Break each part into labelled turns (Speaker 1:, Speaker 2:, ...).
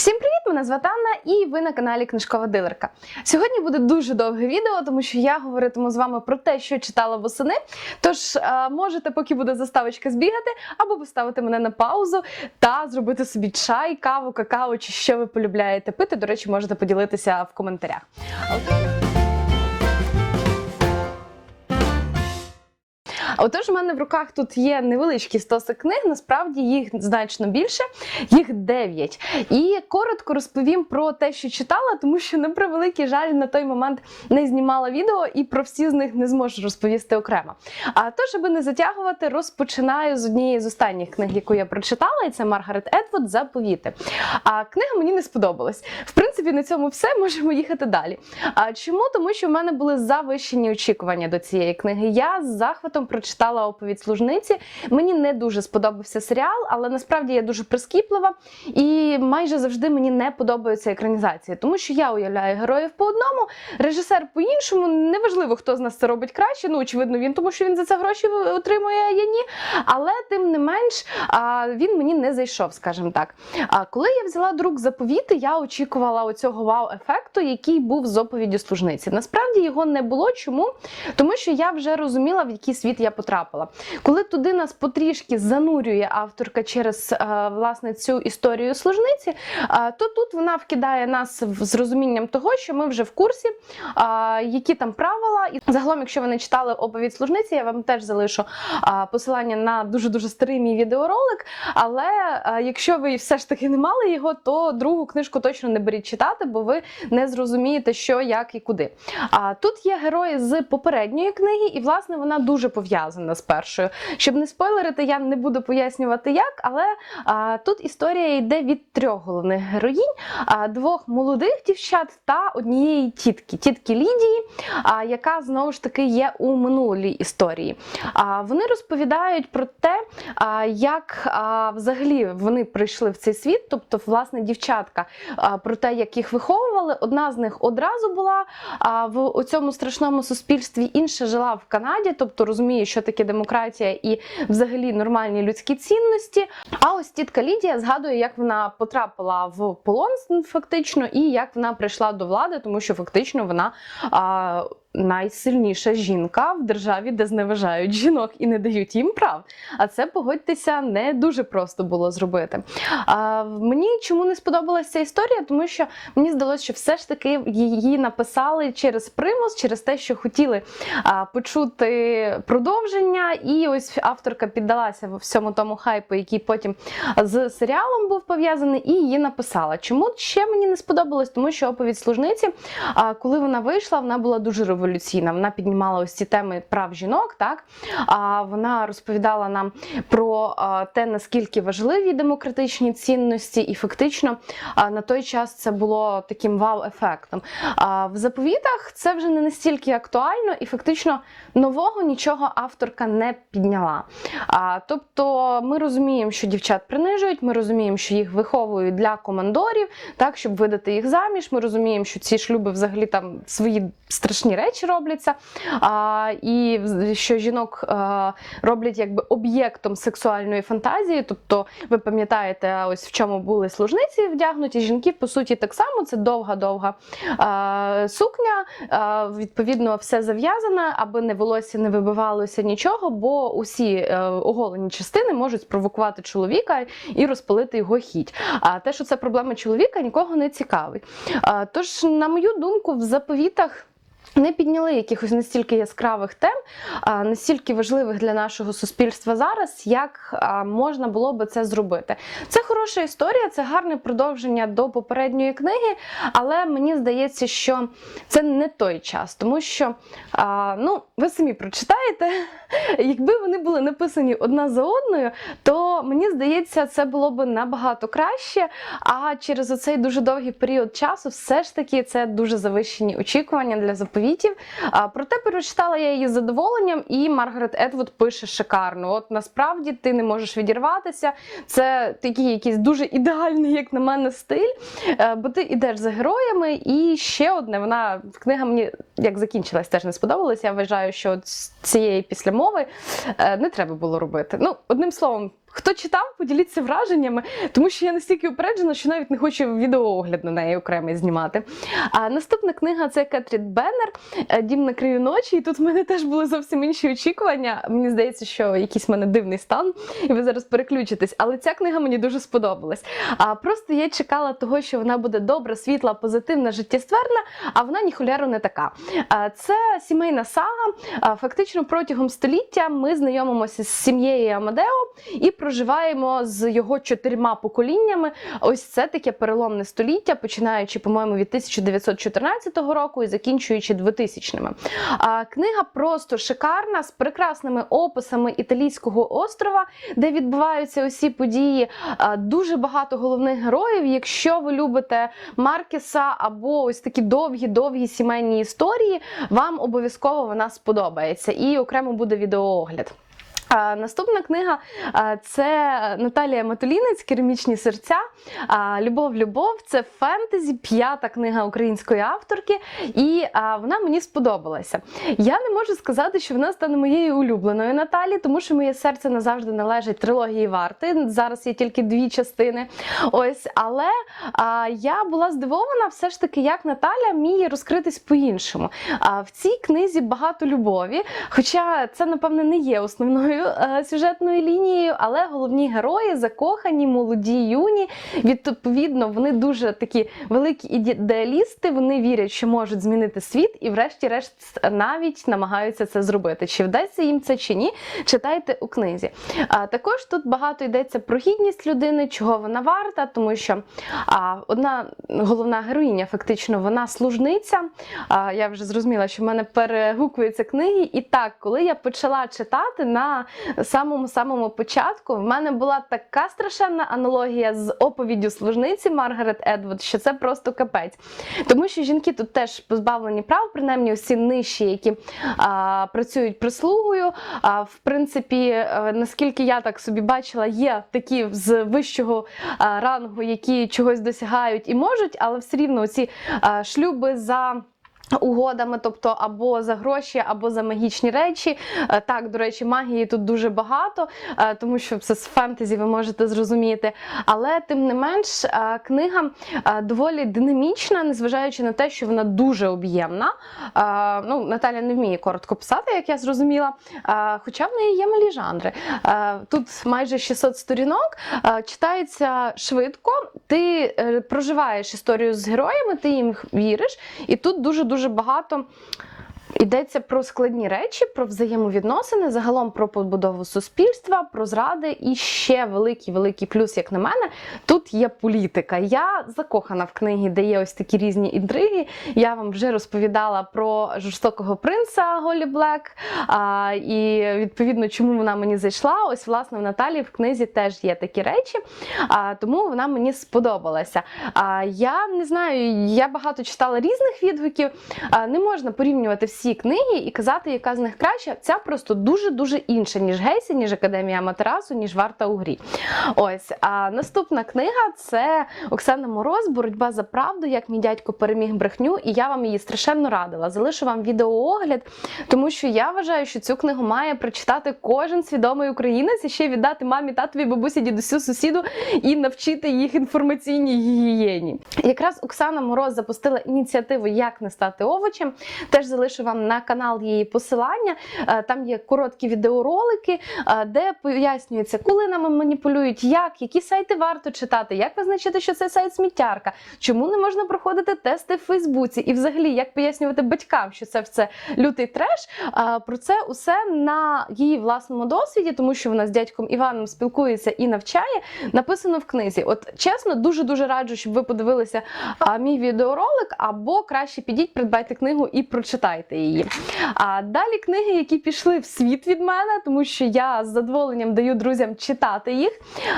Speaker 1: Всім привіт! Мене звати Анна і ви на каналі Книжкова Дилерка. Сьогодні буде дуже довге відео, тому що я говоритиму з вами про те, що читала восени. Тож е, можете, поки буде заставочка, збігати, або поставити мене на паузу та зробити собі чай, каву, какао чи що ви полюбляєте пити. До речі, можете поділитися в коментарях. Отож, у мене в руках тут є невеличкі стоси книг, насправді їх значно більше, їх 9. І коротко розповім про те, що читала, тому що, на превеликий жаль, на той момент не знімала відео і про всі з них не зможу розповісти окремо. А то, щоб не затягувати, розпочинаю з однієї з останніх книг, яку я прочитала, і це Маргарет Едвуд Заповіти. А книга мені не сподобалась. В принципі, на цьому все можемо їхати далі. А чому? Тому що в мене були завищені очікування до цієї книги. Я з захватом прочитала оповідь служниці. Мені не дуже сподобався серіал, але насправді я дуже прискіплива і майже завжди мені не подобаються екранізації, тому що я уявляю героїв по одному, режисер по іншому. Неважливо, хто з нас це робить краще. Ну очевидно, він тому, що він за це гроші отримує, а я ні. Але тим не менш він мені не зайшов, скажімо так. А коли я взяла друк заповіти, я очікувала оцього вау-ефекту, який був з оповіді служниці. Насправді його не було. Чому? Тому що я вже розуміла, в який світ я потрапила. Коли туди нас потрішки занурює авторка через е, власне цю історію служниці, е, то тут вона вкидає нас з розумінням того, що ми вже в курсі, е, які там правила. І загалом, якщо ви не читали оповідь служниці, я вам теж залишу посилання на дуже дуже старий мій відеоролик. Але якщо ви все ж таки не мали його, то другу книжку точно не беріть читати, бо ви не зрозумієте, що, як і куди. А тут є герої з попередньої книги, і власне вона дуже пов'язана з першою. Щоб не спойлерити, я не буду пояснювати як, але а, тут історія йде від трьох головних героїнь: а, двох молодих дівчат та однієї тітки, тітки Лідії, а, яка знову ж таки є у минулій історії. А, вони розповідають про те, а, як а, взагалі вони прийшли в цей світ, тобто, власне, дівчатка а, про те, як їх виховували. Одна з них одразу була а, в цьому страшному суспільстві, інша жила в Канаді, тобто розуміє, що таке демократія і взагалі нормальні людські цінності. А ось тітка Лідія згадує, як вона потрапила в полон фактично, і як вона прийшла до влади, тому що фактично вона. А, Найсильніша жінка в державі, де зневажають жінок і не дають їм прав. А це погодьтеся не дуже просто було зробити. А, мені чому не сподобалася ця історія? Тому що мені здалося, що все ж таки її написали через примус, через те, що хотіли почути продовження. І ось авторка піддалася в всьому тому хайпу, який потім з серіалом був пов'язаний, і її написала. Чому ще мені не сподобалось? Тому що оповідь служниці, а, коли вона вийшла, вона була дуже революційна. Вона піднімала ось ці теми прав жінок. Так а вона розповідала нам про те, наскільки важливі демократичні цінності, і фактично на той час це було таким вау-ефектом. В заповітах це вже не настільки актуально, і фактично нового нічого авторка не підняла. Тобто ми розуміємо, що дівчат принижують, ми розуміємо, що їх виховують для командорів, так щоб видати їх заміж. Ми розуміємо, що ці шлюби взагалі там свої страшні речі робляться, а, і що жінок а, роблять якби об'єктом сексуальної фантазії. Тобто, ви пам'ятаєте, ось в чому були служниці вдягнуті. Жінки, по суті, так само це довга-довга а, сукня. А, відповідно, все зав'язане, аби не волосся не вибивалося нічого, бо усі е, оголені частини можуть спровокувати чоловіка і розпалити його хіть. А те, що це проблема чоловіка, нікого не цікавить. А, тож, на мою думку, в заповітах. Не підняли якихось настільки яскравих тем, настільки важливих для нашого суспільства зараз, як можна було би це зробити. Це хороша історія, це гарне продовження до попередньої книги, але мені здається, що це не той час, тому що ну, ви самі прочитаєте, якби вони були написані одна за одною, то мені здається, це було б набагато краще. А через оцей дуже довгий період часу, все ж таки, це дуже завищені очікування для заповітів. Проте перечитала я її з задоволенням, і Маргарет Едвуд пише шикарно. От насправді ти не можеш відірватися. Це такий якийсь дуже ідеальний, як на мене, стиль. Е, Бо ти йдеш за героями, і ще одне, вона книга мені як закінчилась, теж не сподобалась. Я вважаю, що цієї післямови е, не треба було робити. Ну, одним словом, Хто читав, поділіться враженнями, тому що я настільки упереджена, що навіть не хочу відеоогляд на неї окремий знімати. А наступна книга це Кетрід Беннер е, Дім на краю ночі. І тут в мене теж були зовсім інші очікування. Мені здається, що якийсь в мене дивний стан, і ви зараз переключитесь. Але ця книга мені дуже сподобалась. А просто я чекала того, що вона буде добра, світла, позитивна, життєстверна, а вона ні холяру не така. Це сімейна сага. Фактично протягом століття ми знайомимося з сім'єю Амадео і проживаємо з його чотирма поколіннями. Ось це таке переломне століття, починаючи, по-моєму, від 1914 року і закінчуючи 2000-ми. А, Книга просто шикарна з прекрасними описами італійського острова, де відбуваються усі події. Дуже багато головних героїв. Якщо ви любите Маркеса або ось такі довгі-довгі сімейні історії, вам обов'язково вона сподобається. І окремо буде відеоогляд. Наступна книга це Наталія Матулінець Керамічні серця. Любов, любов це фентезі, п'ята книга української авторки, і вона мені сподобалася. Я не можу сказати, що вона стане моєю улюбленою Наталі, тому що моє серце назавжди належить трилогії варти. Зараз є тільки дві частини. Ось, але я була здивована, все ж таки, як Наталя вміє розкритись по-іншому. В цій книзі багато любові, хоча це, напевне, не є основною е, сюжетною лінією, але головні герої закохані, молоді, юні. Відповідно, вони дуже такі великі ідеалісти. Вони вірять, що можуть змінити світ, і, врешті-решт, навіть намагаються це зробити. Чи вдасться їм це чи ні? Читайте у книзі. А також тут багато йдеться про гідність людини, чого вона варта, тому що а, одна головна героїня, фактично, вона служниця. А, я вже зрозуміла, що в мене перегукуються книги. І так, коли я почала читати на самому самому початку, в мене була така страшенна аналогія з оповіддю служниці Маргарет Едвуд, що це просто капець. Тому що жінки тут теж позбавлені прав, принаймні усі нижчі, які а, працюють прислугою. А, в принципі, е, наскільки я так собі бачила, є такі з вищого а, рангу, які чогось досягають і можуть, але все рівно ці шлюби за. Угодами, тобто або за гроші, або за магічні речі. Е, Так, до речі, магії тут дуже багато, е, тому що це з фентезі ви можете зрозуміти. Але тим не менш, е, книга доволі динамічна, незважаючи на те, що вона дуже об'ємна. Ну, Наталя не вміє коротко писати, як я зрозуміла. Хоча в неї є малі жанри. Тут майже 600 сторінок, читається швидко. Ти проживаєш історію з героями, ти їм віриш, і тут дуже дуже багато. Йдеться про складні речі, про взаємовідносини, загалом про побудову суспільства, про зради. І ще великий великий плюс, як на мене, тут є політика. Я закохана в книги, де є ось такі різні інтриги. Я вам вже розповідала про жорстокого принца Голі Блек. А, і відповідно, чому вона мені зайшла. Ось, власне, в Наталі в книзі теж є такі речі, а, тому вона мені сподобалася. А, я не знаю, я багато читала різних відгуків. А, не можна порівнювати всі книги і казати, яка з них краща. Ця просто дуже-дуже інша, ніж Гейсі, ніж Академія Аматерасу, ніж Варта у грі. Ось а наступна книга це Оксана Мороз, Боротьба за правду, як мій дядько переміг брехню, і я вам її страшенно радила. Залишу вам відеоогляд, тому що я вважаю, що цю книгу має прочитати кожен свідомий українець і ще віддати мамі, татові, бабусі, дідусю, сусіду і навчити їх інформаційній гігієні. Якраз Оксана Мороз запустила ініціативу Як не стати овочем. Теж залишу вам на канал її посилання. Е, Там є короткі відеоролики, е, де пояснюється, коли нами маніпулюють, як, які сайти варто читати, як визначити, що це сайт сміттярка, чому не можна проходити тести в Фейсбуці, і взагалі як пояснювати батькам, що це все лютий треш. Е, Про це усе на її власному досвіді, тому що вона з дядьком Іваном спілкується і навчає. Написано в книзі. От чесно, дуже дуже раджу, щоб ви подивилися мій відеоролик, або краще підіть, придбайте книгу і прочитайте її. А далі книги, які пішли в світ від мене, тому що я з задоволенням даю друзям читати їх.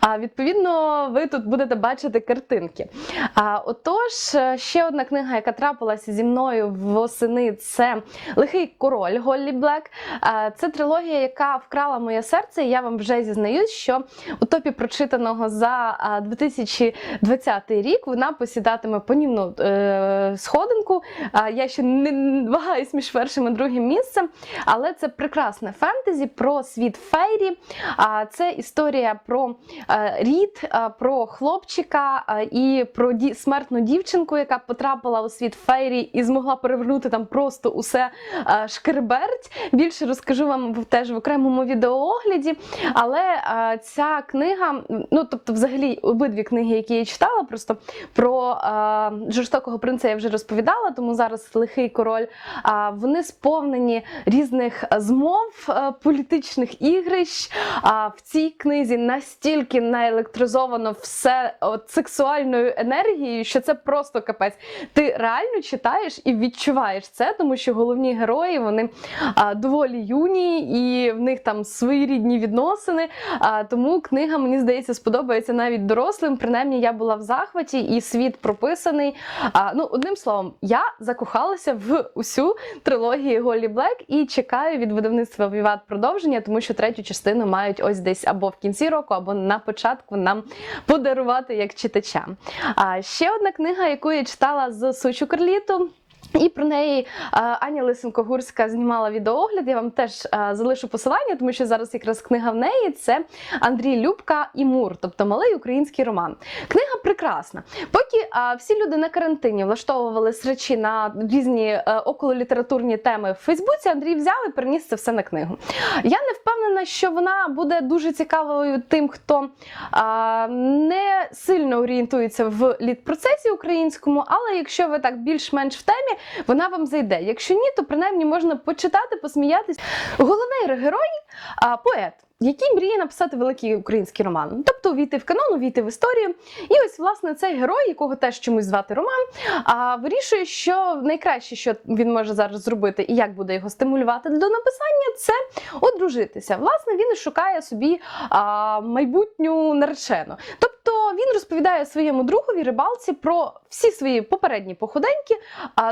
Speaker 1: А відповідно, ви тут будете бачити картинки. А отож, е, ще одна книга, яка трапилася зі мною восени, це Лихий король Голлі Блек. А, Це трилогія, яка вкрала моє серце. І я вам вже зізнаюсь, що у топі прочитаного за 2020 рік вона посідатиме понівну е, сходинку. А, Я ще не вагаюсь між першим і другим місцем. Але це прекрасне фентезі про світ фейрі. Це історія про е, рід, е, про хлопчика е, і про смертну дівчинку, яка потрапила у світ фейрі і змогла перевернути там просто усе шкерберть. Більше розкажу вам теж в окремому відеоогляді. Але ця книга, ну тобто, взагалі, обидві книги, які я читала, просто про жорстокого принца я вже розповідала, тому зараз лихий король. А вони сповнені різних е, змов, е, політичних ігрищ. А в цій книзі настільки наелектризовано все от, сексуальною енергією, що це просто капець. Ти реально читаєш і відчуваєш це, тому що головні герої вони а, доволі юні, і в них там своєрідні відносини. А, тому книга, мені здається, сподобається навіть дорослим. Принаймні, я була в захваті, і світ прописаний. А, ну, одним словом, я закохалася в усю трилогію Голі Блек і чекаю від видавництва Віват продовження, тому що третю частину мають ось десь або в кінці року, або на початку нам подарувати як читачам. А ще одна книга, яку я читала з Сучу Карліту. І про неї Аня Лисенко-Гурська знімала відеоогляд. Я вам теж залишу посилання, тому що зараз якраз книга в неї це Андрій Любка і Мур, тобто малий український роман. Книга прекрасна. Поки всі люди на карантині влаштовували срачі на різні е, окололітературні теми в Фейсбуці, Андрій взяв і переніс це все на книгу. Я не впевнена, що вона буде дуже цікавою тим, хто не сильно орієнтується в літпроцесі українському, але якщо ви так більш-менш в темі, вона вам зайде. Якщо ні, то принаймні можна почитати, посміятись. Головний герой поет. Який мріє написати великий український роман, тобто увійти в канон, увійти в історію. І ось, власне, цей герой, якого теж чомусь звати Роман, а, вирішує, що найкраще, що він може зараз зробити, і як буде його стимулювати до написання, це одружитися. Власне, він шукає собі а, майбутню наречену. Тобто він розповідає своєму другові рибалці про всі свої попередні походеньки,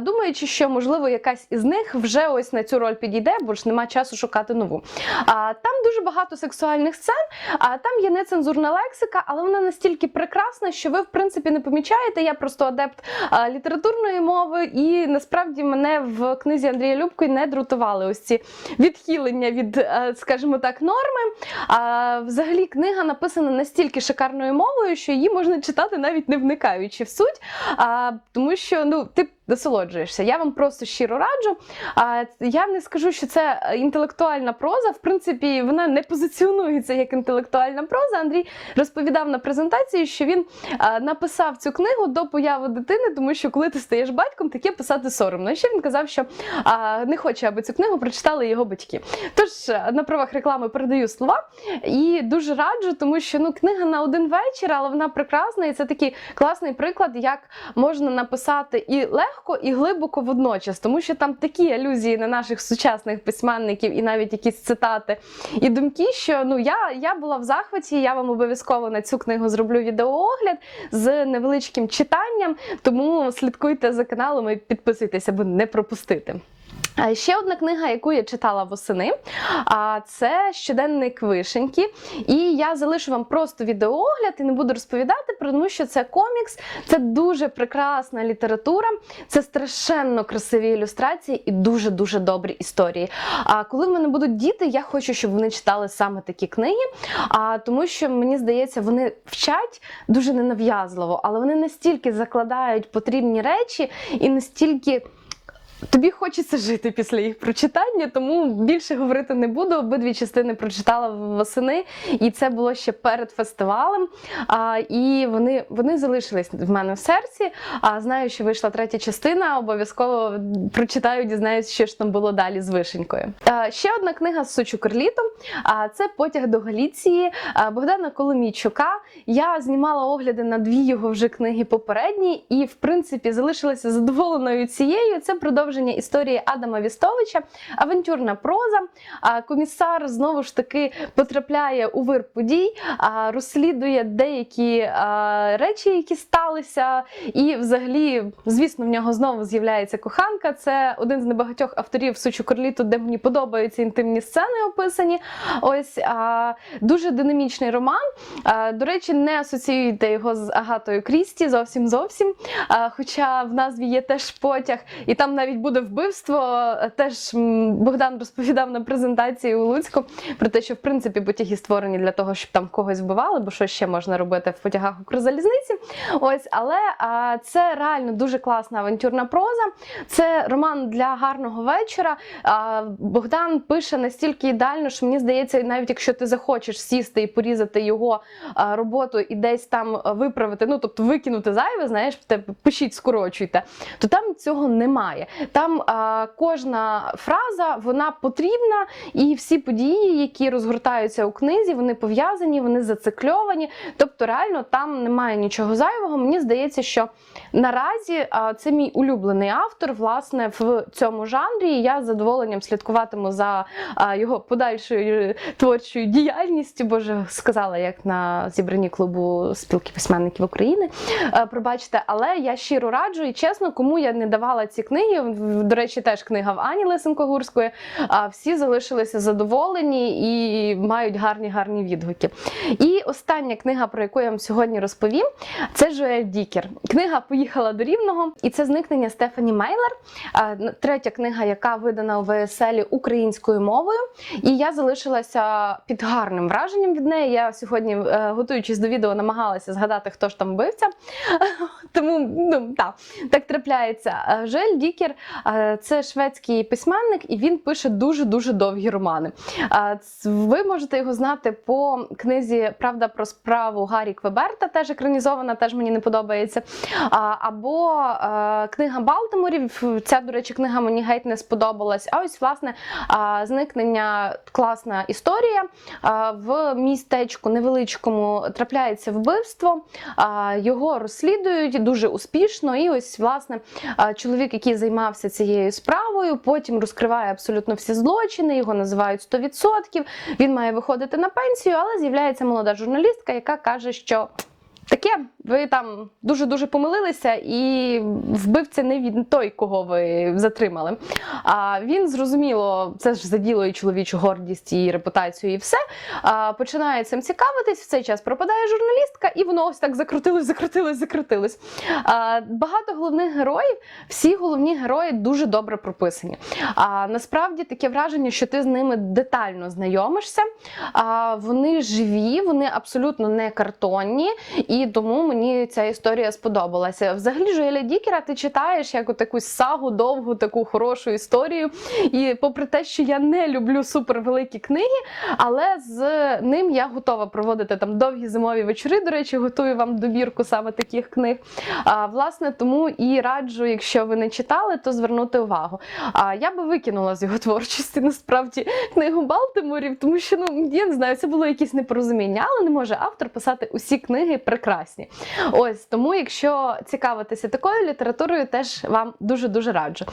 Speaker 1: думаючи, що можливо якась із них вже ось на цю роль підійде, бо ж нема часу шукати нову. Там дуже багато сексуальних сцен, а там є нецензурна лексика, але вона настільки прекрасна, що ви в принципі не помічаєте. Я просто адепт літературної мови, і насправді мене в книзі Андрія Любки не друтували ось ці відхилення від, е, скажімо так, норми. А взагалі книга написана настільки шикарною мовою, що її можна читати навіть не вникаючи в суть, а, тому що ну ти насолоджуєшся. Я вам просто щиро раджу. А, я не скажу, що це е, інтелектуальна проза. В принципі, вона не позиціонується як інтелектуальна проза. Андрій розповідав на презентації, що він а, написав цю книгу до появи дитини, тому що коли ти стаєш батьком, таке писати соромно. І ще він казав, що не хоче, аби цю книгу прочитали його батьки. Тож е, на правах реклами передаю слова і дуже раджу, тому що ну книга на один вечір, але вона прекрасна, і це такий класний приклад, як можна написати і легко, і глибоко водночас, тому що там такі алюзії на наших сучасних письменників, і навіть якісь цитати і думки, що ну я, я була в захваті. Я вам обов'язково на цю книгу зроблю відеоогляд з невеличким читанням. Тому слідкуйте за каналом і підписуйтесь, аби не пропустити. Ще одна книга, яку я читала восени, це щоденник вишеньки. І я залишу вам просто відеоогляд і не буду розповідати, тому що це комікс, це дуже прекрасна література, це страшенно красиві ілюстрації і дуже дуже добрі історії. А коли в мене будуть діти, я хочу, щоб вони читали саме такі книги, тому що мені здається, вони вчать дуже ненав'язливо, але вони настільки закладають потрібні речі і настільки. Тобі хочеться жити після їх прочитання, тому більше говорити не буду. Обидві частини прочитала восени, і це було ще перед фестивалем. А, і вони, вони залишились в мене в серці. А знаю, що вийшла третя частина. Обов'язково прочитаю, дізнаюсь, що ж там було далі з вишенькою. А, ще одна книга з Сучу Карлітом. А це потяг до Галіції Богдана Коломійчука. Я знімала огляди на дві його вже книги попередні, і в принципі залишилася задоволеною цією. Це продовження історії Адама Вістовича, авантюрна проза. Комісар знову ж таки потрапляє у вир подій, розслідує деякі речі, які сталися. І, взагалі, звісно, в нього знову з'являється коханка. Це один з небагатьох авторів Сучу Корліту, де мені подобаються інтимні сцени описані. Ось дуже динамічний роман. До речі, не асоціюйте його з Агатою Крісті, зовсім зовсім. Хоча в назві є теж потяг, і там навіть буде вбивство. Теж Богдан розповідав на презентації у Луцьку про те, що в принципі потяги створені для того, щоб там когось вбивали, бо що ще можна робити в потягах Укрзалізниці. Ось, але а, це реально дуже класна авантюрна проза. Це роман для гарного вечора. А, Богдан пише настільки ідеально, що мені здається, навіть якщо ти захочеш сісти і порізати його а, роботу і десь там виправити, ну тобто викинути зайве, знаєш, пишіть, скорочуйте, то там цього немає. Там а, кожна фраза вона потрібна, і всі події, які розгортаються у книзі, вони пов'язані, вони зацикльовані. Тобто, реально там немає нічого зайвого. Мені здається, що наразі а, це мій улюблений автор, власне, в цьому жанрі. Я з задоволенням слідкуватиму за а, його подальшою творчою діяльністю. Боже, сказала, як на зібранні клубу спілки письменників України. Е, Пробачте, але я щиро раджу і чесно, кому я не давала ці книги. В- До речі, теж книга в Ані Лисенко-Гурської. а, Всі залишилися задоволені і мають гарні гарні відгуки. І остання книга, про яку я вам сьогодні розповім, це Жоель Дікер. Книга поїхала до Рівного, і це зникнення Стефані Мейлер. Третя книга, яка видана у ВСЛ українською мовою. І я залишилася під гарним враженням від неї. Я сьогодні, е, готуючись до відео, намагалася згадати, хто ж там вбивця. Тому ну, так, так трапляється. Е, Жоель Дікер це шведський письменник, і він пише дуже-дуже довгі романи. Ви можете його знати по книзі Правда про справу Гаррі Квеберта, теж екранізована, теж мені не подобається. Або книга Балтиморів. Ця, до речі, книга мені геть не сподобалась. А ось, власне, зникнення класна історія. В містечку невеличкому трапляється вбивство, його розслідують дуже успішно. І ось, власне, чоловік, який займався цією справою, потім розкриває абсолютно всі злочини, його називають 100%. Він має виходити на пенсію, але з'являється молода журналістка, яка каже, що. Таке, ви там дуже дуже помилилися, і вбивця не він той, кого ви затримали. А він зрозуміло, це ж заділо і чоловічу гордість, і репутацію, і все. А, починає цим цікавитись. В цей час пропадає журналістка, і воно ось так закрутилось, закрутилось, закрутилось. А, багато головних героїв, всі головні герої дуже добре прописані. А насправді таке враження, що ти з ними детально знайомишся. А, вони живі, вони абсолютно не картонні. І тому мені ця історія сподобалася. Взагалі, Жоеля Дікера ти читаєш як таку сагу, довгу, таку хорошу історію. І попри те, що я не люблю супервеликі книги, але з ним я готова проводити там довгі зимові вечори. До речі, готую вам добірку саме таких книг. А, власне, тому і раджу, якщо ви не читали, то звернути увагу. А я би викинула з його творчості насправді книгу Балтиморів, тому що ну я не знаю, це було якесь непорозуміння, але не може автор писати усі книги прекрасні. Ось тому, якщо цікавитися такою літературою, теж вам дуже дуже раджу.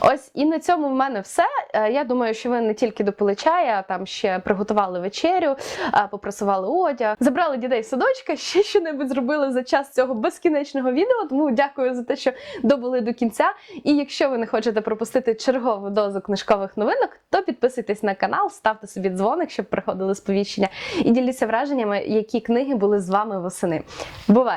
Speaker 1: Ось і на цьому в мене все. Е, Я думаю, що ви не тільки допили чай, а там ще приготували вечерю, е, попрасували одяг, забрали дітей з садочка, ще що-небудь зробили за час цього безкінечного відео. Тому дякую за те, що добули до кінця. І якщо ви не хочете пропустити чергову дозу книжкових новинок, то підписуйтесь на канал, ставте собі дзвоник, щоб приходили сповіщення, і діліться враженнями, які книги були з вами восени. Бувай!